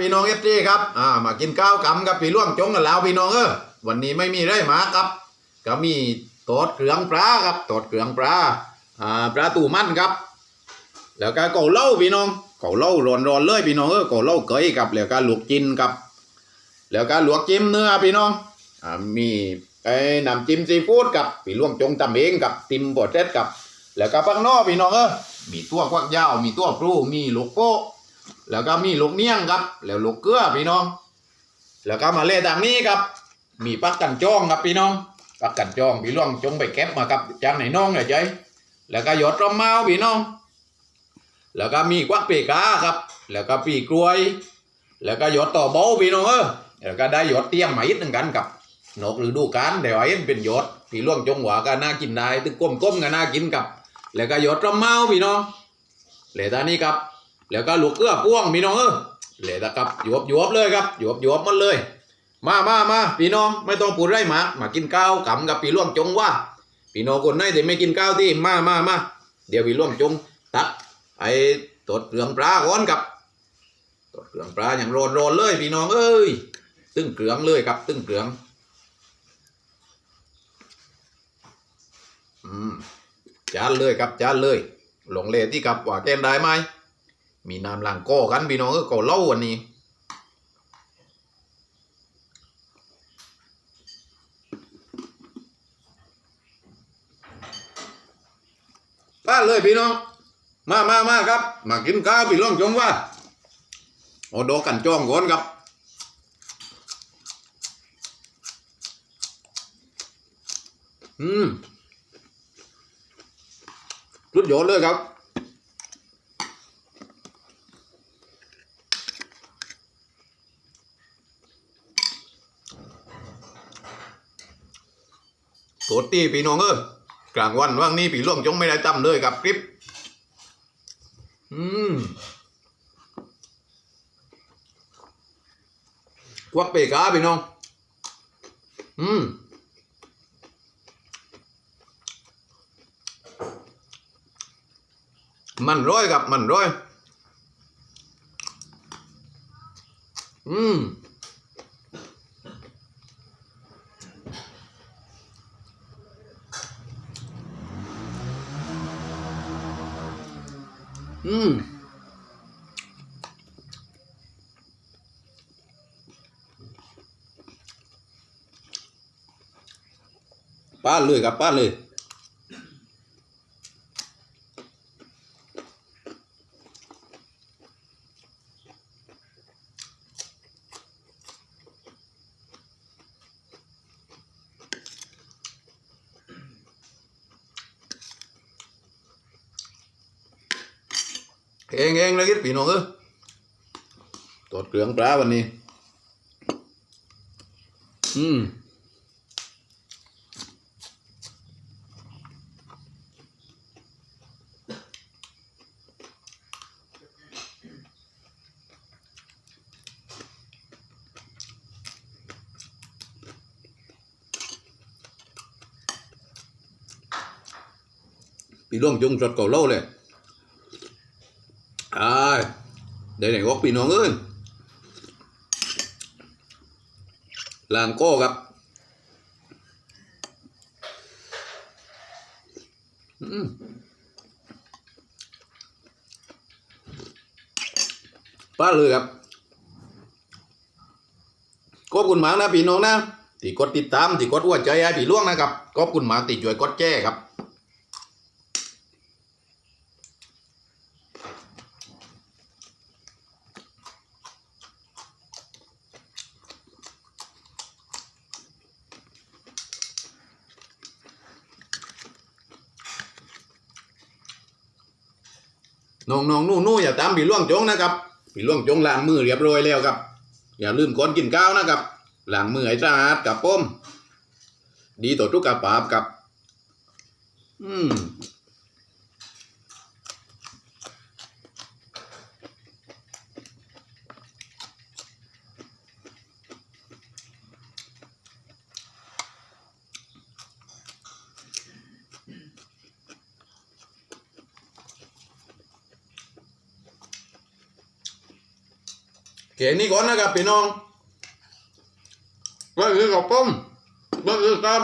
พี่น้องเอฟซีครับอ่ามากินข้าวกำกับพี่ล่วงจงกันแล้วพี่น้องเออวันนี้ไม่มีไรหมาครับ ก็มีตอดเกลืองปลาครับตอดเกลืองปลาอ่าปลาตูมันครับ แล้วก็เกาเล่าพี่น้องเกาเล่าร้อนๆเลยพี่น้องเออเกาเล่าเกยกับแล้วก็ลวกจิ้นครับ แล้วก็ลวกจิ้มเนื้อพี่น้องอ่ามีไอ้น้ำจิ้มซีฟู้ดกับพี่ล่วงจงทำเองกับติมบดเซ็ตกับ แล้วก็ปังนอพี่น้องเออมีตัวควักยาวมีตัวพลูมีลูกโป๊ะ แล้วก็มีลูกเนียงครับ แล้วลูกเกลือพี่น้อง แล้วก็มาเล่ทางนี้ครับ มีปักกันจ้องครับพี่น้องปักกันจ้องพี่ล่วงจงไปแก็บมาครับจากไหนน้องเนี่ยใจแล้วก็ยอดรอมเมาพี่น้อง แล้วก็มีกวักปีกาครับ แล้วก็ปีกล้วย แล้วก็ยอดต่อเบาพี่น้องเออแล้วก็ได้ยอดเตรียมมาอีกหนึ่งกันกับนกฤดูกาลแต่ว่าเห็นเป็นยอดพี่ล่วงจงหวาก็น่ากินได้ตึกก้มๆก็น่ากินกับ แล้วก็ยอดรอมเมาพี่น้องเหลือตานี้ครับ แล้วก็ลูกเอื้อพ่วงพี่น้องเออเลือตาครับหยวบหยวบเลยครับหยวบหยวบมันเลย มามามาพี่น้องไม่ต้องพูดไรหมามากินข้าวกำกับพี่ล่วงจงว่าพี่น้องคนไหนที่ไม่กินข้าวที่มามามาเดี๋ยวพี่ล่วงจงตักไอ้ตดเกลืองปลาก่อนครับตดเกลืองปลาอย่างร้อนร้อนเลยพี่น้องเอ้ยตึ้งเกลืองเลยครับ ตึ้งเกลืองอืมจานเลยครับจานเลย หลงเลที่กับว่าแกนได้ไหม มีน้ำล้างก้อกันพี่น้องเออก็เล่าวันนี้ป้าเลยพี่น้อง มามามาครับ มากินข้าวพี่ล่องจงว่าโอดอกกันจ้องก่อนครับอืมรุดยอดเลยครับ โทษตีพี่น้องเออกลางวันว่างนี้พี่ล่วงจงไม่ได้จำเลยกับคลิป อืมควักเปกาพี่น้อง อืมมันร้อยกับมันร้อย อืม อืมป้าดเลยครับป้าดเลย เอ งเองเลยคิดพี่น้องเออตดเกลืองปลาวันนี้ อืมพี่ล่วงจงจดเก่าเล่าเลย à để này góp pin nó ơi làm cô gặp Ừm. ป้าเลยครับขอบคุณมากนะพี่น้องนะที่กดติดตามที่กดหัวใจให้พี่ล่วงนะครับขอบคุณมากที่ช่วยกดแจ้ครับ น้องน้องนู่นู่อย่าตามผีล่วงจงนะครับผีล่วงจงล้างมือเรียบร้อยแล้วครับ อย่าลืมก่อนกินข้าวนะครับล้างมือให้สะอาดกับป้มดีต่อทุกกระปาบกับ อืม เกนี้ก่อนนะครับพี่น้องก็คือกับผมก็คือครับ